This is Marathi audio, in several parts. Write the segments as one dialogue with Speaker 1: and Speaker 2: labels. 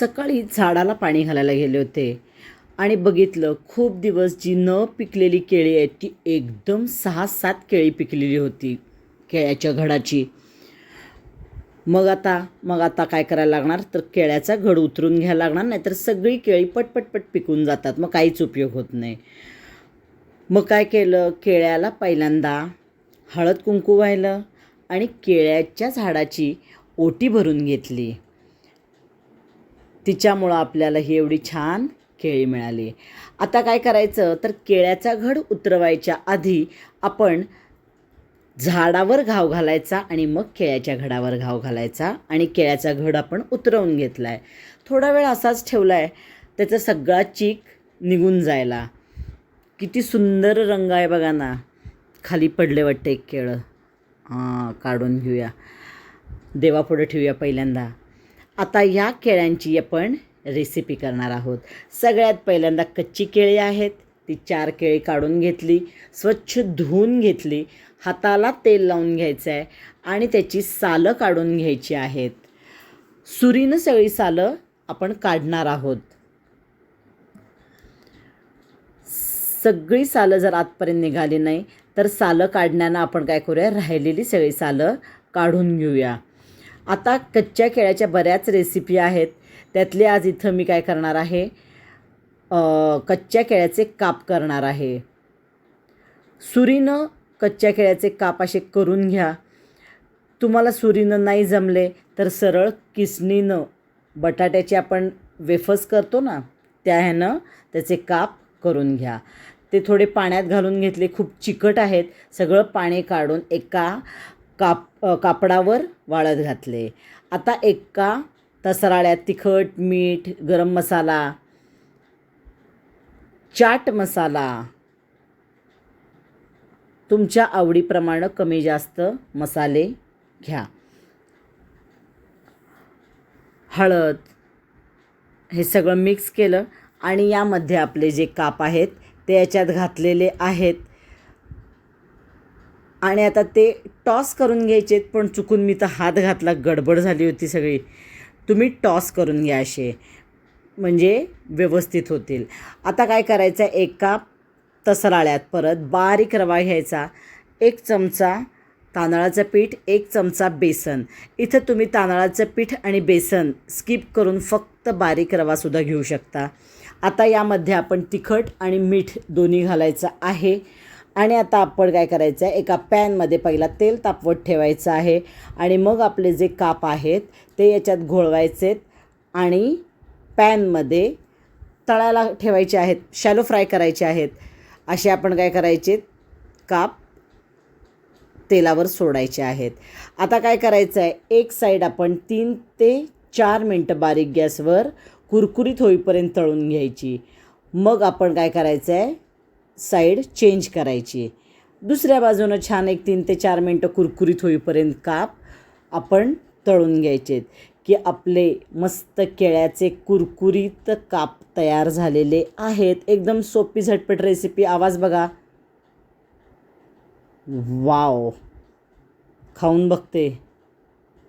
Speaker 1: सकाळी झाडाला पाणी घालायला गेले होते. आणि बघितलं खूप दिवस जी न पिकलेली केळी आहेत ती एकदम सहा सात केळी पिकलेली होती केळ्याच्या घडाची. मग आता मग आता काय करायला लागणार? तर केळ्याचा घड उतरून घ्यायला लागणार नाही तर सगळी केळी पटपटपट पिकून जातात मग काहीच उपयोग होत नाही. मग काय केलं? केळ्याला पहिल्यांदा हळद कुंकू व्हायलं आणि केळ्याच्या झाडाची ओटी भरून घेतली. तिच्यामुळं आपल्याला ही एवढी छान केळी मिळाली. आता काय करायचं? तर केळ्याचा घड उतरवायच्या आधी आपण झाडावर घाव घालायचा आणि मग केळ्याच्या घडावर घाव घालायचा आणि केळ्याचा घड आपण उतरवून घेतला आहे थोडा वेळ असाच ठेवला आहे त्याचा सगळा चीक निघून जायला. किती सुंदर रंग आहे बघा ना. खाली पडले वाटते एक केळं. हां काढून घेऊया. देवापुढं ठेवूया पहिल्यांदा. आता या केळ्यांची आपण रेसिपी करणार आहोत. सगळ्यात पहिल्यांदा कच्ची केळी आहेत. ती चार केळी काढून घेतली स्वच्छ धुवून घेतली हाताला तेल लावून घ्यायचं आहे आणि त्याची सालं काढून घ्यायची आहेत. सुरीनं सगळी सालं आपण काढणार आहोत. सगळी सालं जर आतपर्यंत निघाली नाही तर सालं काढण्यानं आपण काय करूया? राहिलेली सगळी सालं काढून घेऊया. आता कच्च्या केळ्याच्या बऱ्याच रेसिपी आहेत. त्यातले आज इथं मी काय करणार आहे? कच्च्या केळ्याचे काप करणार आहे. सुरीनं कच्च्या केळ्याचे काप असे करून घ्या. तुम्हाला सुरीनं नाही जमले तर सरळ किसणीनं बटाट्याचे आपण वेफर्स करतो ना त्या ह्यानं त्याचे काप करून घ्या. ते थोडे पाण्यात घालून घेतले खूप चिकट आहेत. सगळं पाणी काढून एका काप कापडावर वाळत घातले. आता एका तसराळ्यात तिखट मीठ गरम मसाला चाट मसाला. तुमच्या आवडीप्रमाणे कमी जास्त मसाले घ्या. हळद हे सगळं मिक्स केलं आणि यामध्ये आपले जे काप आहेत ते याच्यात घातलेले आहेत. आणि आता ते टॉस करून घ्यायचे पण चुकून मी तर हात घातला गडबड झाली होती सगळी. तुम्ही टॉस करून घ्या असे. म्हणजे व्यवस्थित होतील. आता काय करायचं आहे एका तसराळ्यात परत बारीक रवा घ्यायचा एक चमचा तांदळाचं पीठ एक चमचा बेसन. इथं तुम्ही तांदळाचं पीठ आणि बेसन स्किप करून फक्त बारीक रवासुद्धा घेऊ शकता. आता यामध्ये आपण तिखट आणि मीठ दोन्ही घालायचं आहे. आणि आता आपण काय करायचं आहे एका पॅनमध्ये पहिला तेल तापवत ठेवायचं आहे. आणि मग आपले जे काप आहेत ते याच्यात घोळवायचे आणि पॅनमध्ये तळायला ठेवायचे आहेत शॅलो फ्राय करायचे आहेत. असे आपण काय करायचे काप तेलावर सोडायचे आहेत. आता काय करायचं आहे एक साईड आपण तीन ते चार मिनटं बारीक गॅसवर कुरकुरीत होईपर्यंत तळून घ्यायची. मग आपण काय करायचं आहे साईड चेंज करायची दुसऱ्या बाजूनं छान एक तीन ते चार मिनटं कुरकुरीत होईपर्यंत काप आपण तळून घ्यायचे की आपले मस्त केळ्याचे कुरकुरीत काप तयार झालेले आहेत. एकदम सोपी झटपट रेसिपी आवाज बघा. वाव. खाऊन बघते.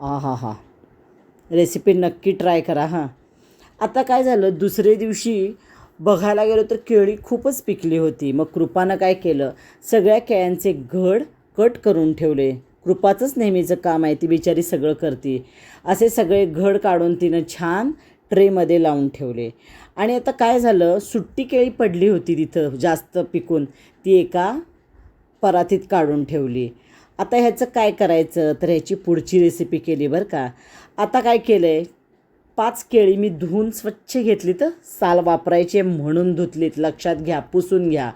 Speaker 1: आ हा हा रेसिपी नक्की ट्राय करा हां. आता काय झालं? दुसरे दिवशी बघायला गेलो तर केळी खूपच पिकली होती. मग कृपानं काय केलं? सगळ्या केळ्यांचे घड कट करून ठेवले. कृपाचंच नेहमीचं काम आहे ती बिचारी सगळं करते. असे सगळे घड काढून तिनं छान ट्रेमध्ये लावून ठेवले. आणि आता काय झालं? सुट्टी केळी पडली होती तिथं जास्त पिकून. ती एका परातीत काढून ठेवली. आता ह्याचं काय करायचं? तर ह्याची पुढची रेसिपी केली बरं का. आता काय केलं आहे पाच केळी मी धुवून स्वच्छ घेतली तर साल वापरायचे म्हणून धुतलीत. लक्षात घ्या पुसून घ्या.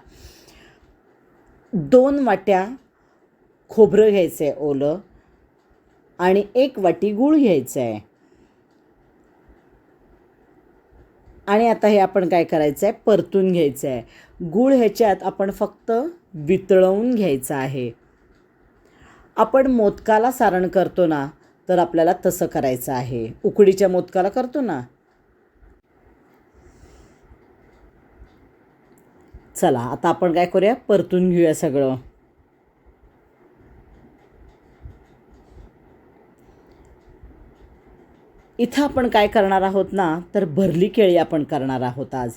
Speaker 1: दोन वाट्या खोबरं घ्यायचं आहे ओलं आणि एक वाटी गूळ घ्यायचं आहे आणि आता हे आपण काय करायचं आहे परतून घ्यायचं आहे गूळ ह्याच्यात आपण फक्त वितळवून घ्यायचं आहे. आपण मोदकाला सारण करतो ना तर आपल्याला तसं करायचं आहे. उकडीच्या मोदकाला करतो ना. चला आता आपण काय करूया? परतून घेऊया सगळं. इथं आपण काय करणार आहोत ना तर भरली केळी आपण करणार आहोत आज.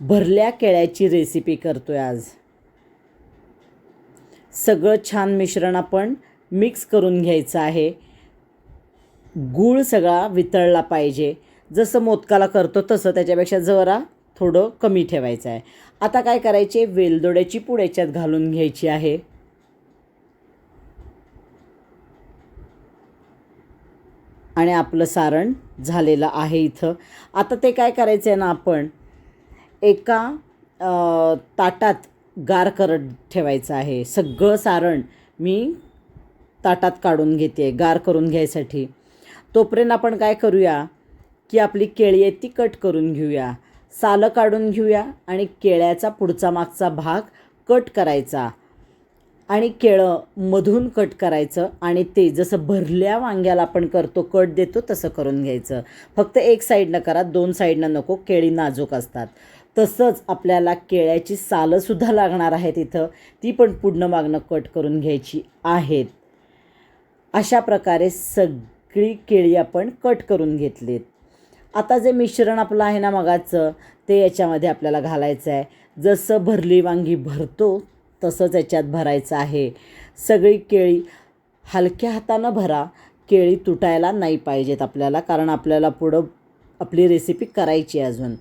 Speaker 1: भरल्या केळ्याची रेसिपी करतोय आज. सगळं छान मिश्रण आपण मिक्स करून घ्यायचं आहे. गूळ सगळा वितळला पाहिजे. जसं मोदकाला करतो तसं त्याच्यापेक्षा जरा थोडं कमी ठेवायचं आहे. आता काय करायचे? वेलदोड्याची पूड याच्यात घालून घ्यायची आहे. आणि आपलं सारण झालेलं आहे इथं. आता ते काय करायचं आहे ना आपण? एका ताटात गार करत ठेवायचं आहे. सगळं सारण मी ताटात काढून घेते गार करून घ्यायसाठी. तोपर्यंत आपण काय करूया? की आपली केळी आहे ती कट करून घेऊया. सालं काढून घेऊया आणि केळ्याचा पुढचा मागचा भाग कट करायचा. आणि केळं मधून कट करायचं आणि ते जसं भरल्या वांग्याला आपण करतो कट देतो तसं करून घ्यायचं. फक्त एक साईडनं करा दोन साईडनं नको केळी नाजूक असतात. तसंच आपल्याला केळ्याची सालंसुद्धा लागणार आहेत इथं. ती पण पुढनं मागणं कट करून घ्यायची आहेत. अशा प्रकारे सग सगळी केळी आपण कट करून घेतलीत. आता जे मिश्रण आपलं आहे ना मगाचं ते याच्यामध्ये आपल्याला घालायचं आहे. जसं भरली वांगी भरतो तसंच याच्यात भरायचं आहे. सगळी केळी हलक्या हातानं भरा. केळी तुटायला नाही पाहिजेत आपल्याला कारण आपल्याला पुढं आपली रेसिपी करायची आहे अजून.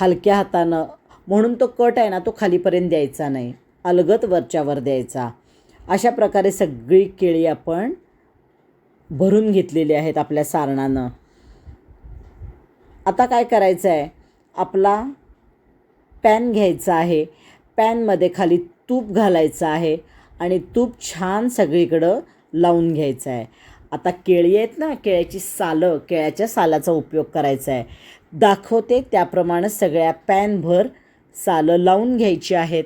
Speaker 1: हलक्या हातानं म्हणून तो कट आहे ना तो खालीपर्यंत द्यायचा नाही. अलगत वरच्यावर द्यायचा. अशा प्रकारे सगळी केळी आपण भरून घेतलेली आहेत आपल्या सारणानं. आता काय करायचं आहे आपला पॅन घ्यायचा आहे. पॅनमध्ये खाली तूप घालायचं आहे आणि तूप छान सगळीकडं लावून घ्यायचं आहे. आता केळी आहेत ना केळ्याची सालं केळ्याच्या सालाचा उपयोग करायचा आहे दाखवते त्याप्रमाणे सगळ्या पॅनभर सालं लावून घ्यायची आहेत.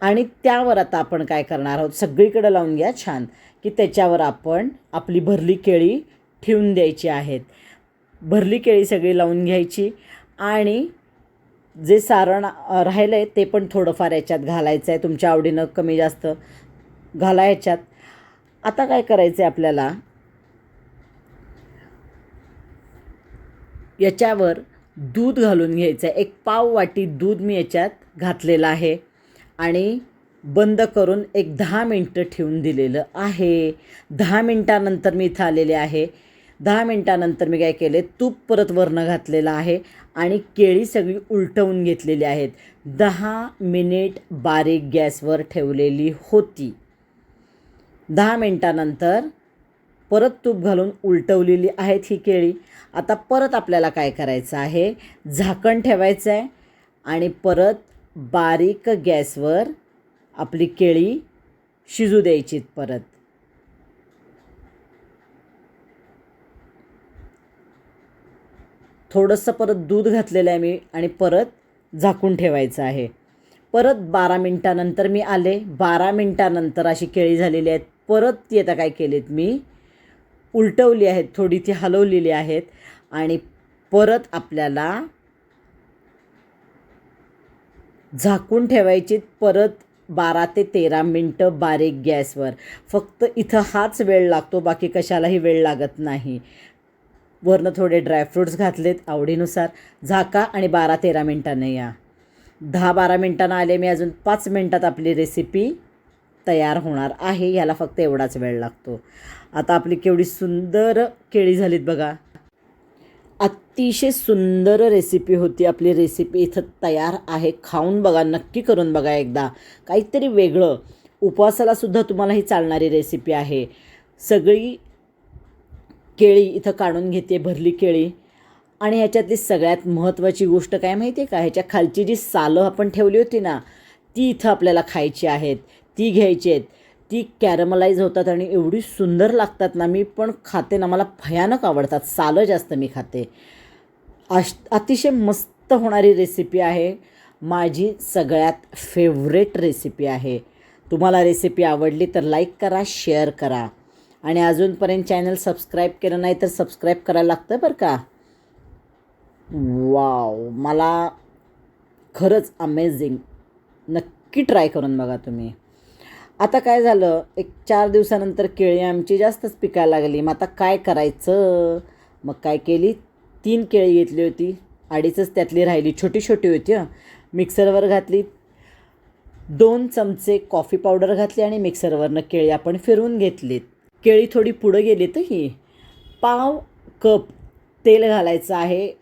Speaker 1: आणि त्यावर आता आपण काय करणार आहोत? सगळीकडं लावून घ्या छान. की त्याच्यावर आपण आपली भरली केळी ठेवून द्यायची आहेत. भरली केळी सगळी लावून घ्यायची आणि जे सारण राहिलं आहे ते पण थोडंफार याच्यात घालायचं आहे तुमच्या आवडीनं कमी जास्त घाला याच्यात. आता काय करायचं आहे आपल्याला? याच्यावर दूध घालून घ्यायचं आहे एक पाव वाटी दूध मी याच्यात घातलेलं आहे. आणि बंद करून एक दहा मिनटं ठेवून दिलेलं आहे. दहा मिनटानंतर मी इथं आलेले आहे. दहा मिनटानंतर मी काय केले तूप परत वरणं घातलेलं आहे आणि केळी सगळी उलटवून घेतलेली आहेत. दहा मिनिट बारीक गॅसवर ठेवलेली होती. दहा मिनटानंतर परत तूप घालून उलटवलेली आहेत ही केळी. आता परत आपल्याला काय करायचं आहे? झाकण ठेवायचं आहे आणि परत बारीक गॅसवर आपली केळी शिजू द्यायचीत परत. थोडंसं परत दूध घातलेलं आहे मी आणि परत झाकून ठेवायचं आहे. परत बारा मिनटानंतर मी आले. बारा मिनटानंतर अशी केळी झालेली आहेत. परत ती आता काय केलीत मी? उलटवली आहेत. थोडी ती हलवलेली आहेत. आणि परत आपल्याला झाकून ठेवायची परत बारा ते तेरा मिनटं बारीक गॅसवर. फक्त इथं हाच वेळ लागतो बाकी कशालाही वेळ लागत नाही. वरनं थोडे ड्रायफ्रूट्स घातलेत आवडीनुसार. झाका आणि बारा तेरा मिनटानं या. दहा बारा मिनटानं आले मी अजून पाच मिनटात आपली रेसिपी तयार होणार आहे. ह्याला फक्त एवढाच वेळ लागतो. आता आपली केवढी सुंदर केळी झालीत बघा. अतिशय सुंदर रेसिपी होती आपली रेसिपी इथं तयार आहे. खाऊन बघा नक्की करून बघा एकदा. काहीतरी वेगळं. उपवासालासुद्धा तुम्हाला ही चालणारी रेसिपी आहे. सगळी केळी इथं काढून घेते भरली केळी. आणि ह्याच्यातली सगळ्यात महत्त्वाची गोष्ट काय माहिती आहे का? ह्याच्या खालची जी सालं आपण ठेवली होती ना ती इथं आपल्याला खायची आहेत. ती घ्यायची आहेत. ती कॅरमलाईज होतात आणि एवढी सुंदर लागतात ना मी पण खाते ना मला भयानक आवडतात. सालं जास्त मी खाते. अश अतिशय मस्त होणारी रेसिपी आहे. माझी सगळ्यात फेवरेट रेसिपी आहे. तुम्हाला रेसिपी आवडली तर लाईक करा शेअर करा. आणि अजूनपर्यंत चॅनल सबस्क्राईब केलं नाही तर सबस्क्राईब करायला लागतं बरं का? वाव मला खरंच अमेझिंग नक्की ट्राय करून बघा तुम्ही. आता काय झालं? एक चार दिवसानंतर केळी आमची जास्तच पिकायला लागली. मग आता काय करायचं? मग काय केली? तीन केळी घेतली होती. अडीचच त्यातली राहिली. छोटी छोटी होती हं. मिक्सरवर घातली. दोन चमचे कॉफी पावडर घातली आणि मिक्सरवरनं केळी आपण फिरवून घेतलीत. केळी थोडी पुढं गेली तर ही. पाव कप तेल घालायचं आहे.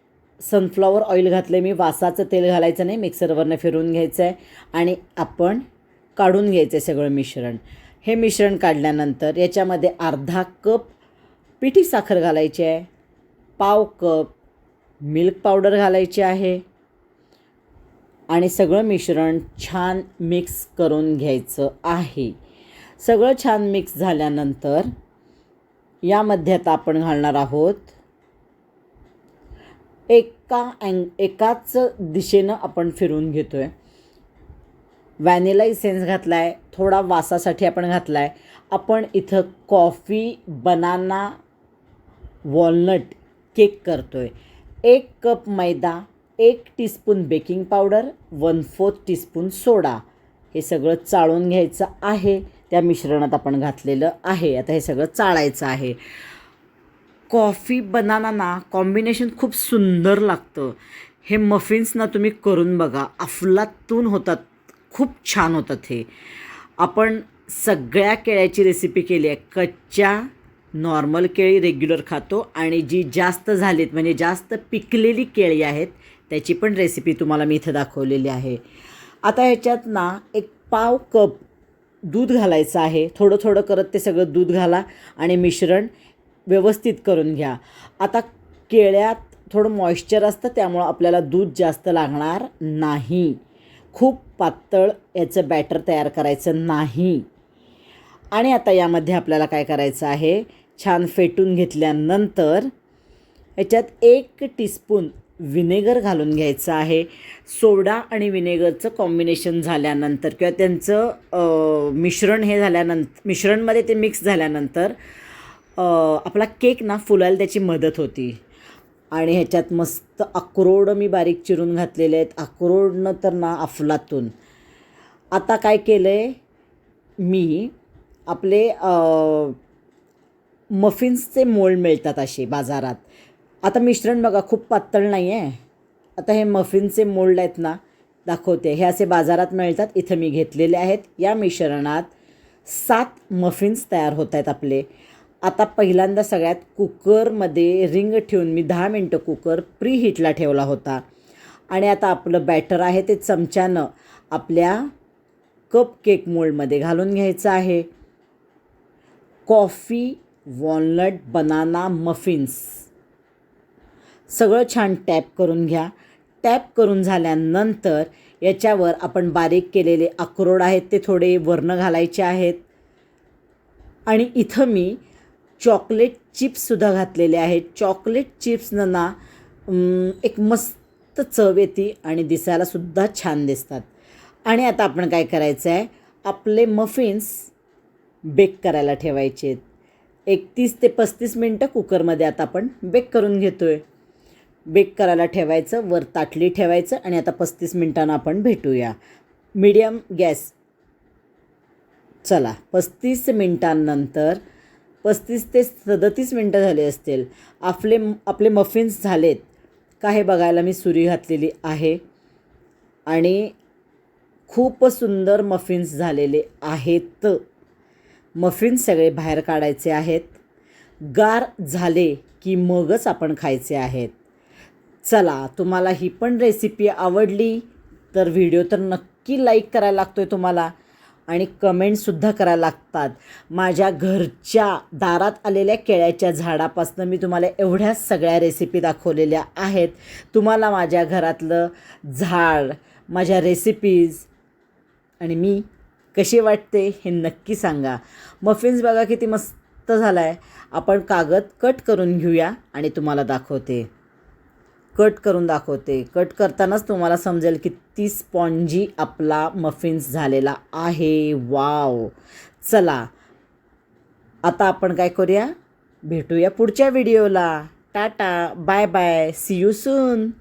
Speaker 1: सनफ्लॉवर ऑइल घातलं मी. वासाचं तेल घालायचं नाही. मिक्सरवरनं फिरवून घ्यायचं आहे आणि आपण काढून घ्यायचं आहे सगळं मिश्रण. हे मिश्रण काढल्यानंतर याच्यामध्ये अर्धा कप पिठी साखर घालायची आहे पाव कप मिल्क पावडर घालायची आहे आणि सगळं मिश्रण छान मिक्स करून घ्यायचं आहे. सगळं छान मिक्स झाल्यानंतर यामध्ये आता आपण घालणार आहोत एका अँग एकाच दिशेनं आपण फिरून घेतो आहे व्हॅनिला इसेन्स घातला आहे थोडा वासासाठी आपण घातला आहे आपण इथं कॉफी बनाना वॉलनट केक करतो आहे एक कप मैदा एक teaspoon baking powder one fourth teaspoon soda. हे सगळं चाळून घ्यायचं आहे. त्या मिश्रणात आपण घातलेलं आहे. आता हे सगळं चाळायचं आहे. कॉफी बनाना ना कॉम्बिनेशन खूप सुंदर लागतं. हे मफिन्स ना तुम्ही करून बघा. अफलातून होतात खूप छान होतं ते. आपण सगळ्या केळ्याची रेसिपी केली आहे. कच्च्या नॉर्मल केळी रेग्युलर खातो आणि जी जास्त झालीत म्हणजे जास्त पिकलेली केळी आहेत त्याची पण रेसिपी तुम्हाला मी इथं दाखवलेली आहे. आता ह्याच्यात ना एक पाव कप दूध घालायचं आहे. थोडं थोडं करत ते सगळं दूध घाला आणि मिश्रण व्यवस्थित करून घ्या. आता केळ्यात थोडं मॉइश्चर असतं त्यामुळं आपल्याला दूध जास्त लागणार नाही. खूप पातळ याचं बॅटर तयार करायचं नाही. आणि आता यामध्ये आपल्याला काय करायचं आहे? छान फेटून घेतल्यानंतर याच्यात एक टीस्पून विनेगर घालून घ्यायचं आहे. सोडा आणि विनेगरचं कॉम्बिनेशन झाल्यानंतर किंवा त्यांचं मिश्रण हे झाल्यानंतर मिश्रणमध्ये ते मिक्स झाल्यानंतर आपला केक ना फुलायला त्याची मदत होती. आणि ह्याच्यात मस्त अक्रोड मी बारीक चिरून घातलेले आहेत. अक्रोडनं तर ना अफलातून. आता काय केलं आहे मी आपले मफिन्सचे मोल्ड मिळतात असे बाजारात. आता मिश्रण बघा खूप पातळ नाही आहे आता हे मफिनचे मोल्ड आहेत ना दाखवते. हे असे बाजारात मिळतात. इथं मी घेतलेले आहेत. या मिश्रणात सात मफिन्स तयार होत आहेत आपले. आता पहिल्यांदा सगळ्यात कुकरमध्ये रिंग ठेवून मी दहा मिनटं कुकर प्री हीटला ठेवला होता. आणि आता आपलं बॅटर आहे ते चमच्यानं आपल्या कप केक मोल्डमध्ये घालून घ्यायचं आहे. कॉफी वॉलनट बनाना मफिन्स सगळं छान टॅप करून घ्या. टॅप करून झाल्यानंतर याच्यावर आपण बारीक केलेले अक्रोड आहेत ते थोडे वर्ण घालायचे आहेत. आणि इथं मी चॉकलेट चिप्ससुद्धा घातलेले आहेत. चॉकलेट चिप्सनं ना एक मस्त चव येते आणि दिसायलासुद्धा छान दिसतात. आणि आता आपण काय करायचं आहे आपले मफिन्स बेक करायला ठेवायचे आहेत. एकतीस ते पस्तीस मिनटं कुकरमध्ये आता आपण बेक करून घेतो आहे बेक करायला ठेवायचं वर ताटली ठेवायचं आणि आता पस्तीस मिनटानं आपण भेटूया. Medium gas. चला पस्तीस मिनटांनंतर पस्तीस ते सदतीस मिनटं झाले असतील. आपले आपले मफिन्स झालेत. का हे बघायला मी सुरी घातलेली आहे? आणि खूप सुंदर मफिन्स झालेले आहेत. मफिन्स सगळे बाहेर काढायचे आहेत. गार झाले की मगच आपण खायचे आहेत. चला तुम्हाला ही पण रेसिपी आवडली तर व्हिडिओ तर नक्की लाईक करायला लागतो आहे तुम्हाला. आणि कमेंटसुद्धा करायला लागतात. माझ्या घरच्या दारात आलेल्या केळ्याच्या झाडापासून मी तुम्हाला एवढ्या सगळ्या रेसिपी दाखवलेल्या आहेत. तुम्हाला माझ्या घरातलं झाड माझ्या रेसिपीज आणि मी कशी वाटते हे नक्की सांगा. मफिन्स बघा किती मस्त झाला आहे आपण कागद कट करून घेऊया आणि तुम्हाला दाखवते. कट करून दाखवते. कट करतानाच तुम्हाला समजेल किती स्पॉन्जी आपला मफिन्स झालेला आहे. वाव चला आता आपण काय करूया? भेटूया पुढच्या व्हिडिओला tata bye bye see you soon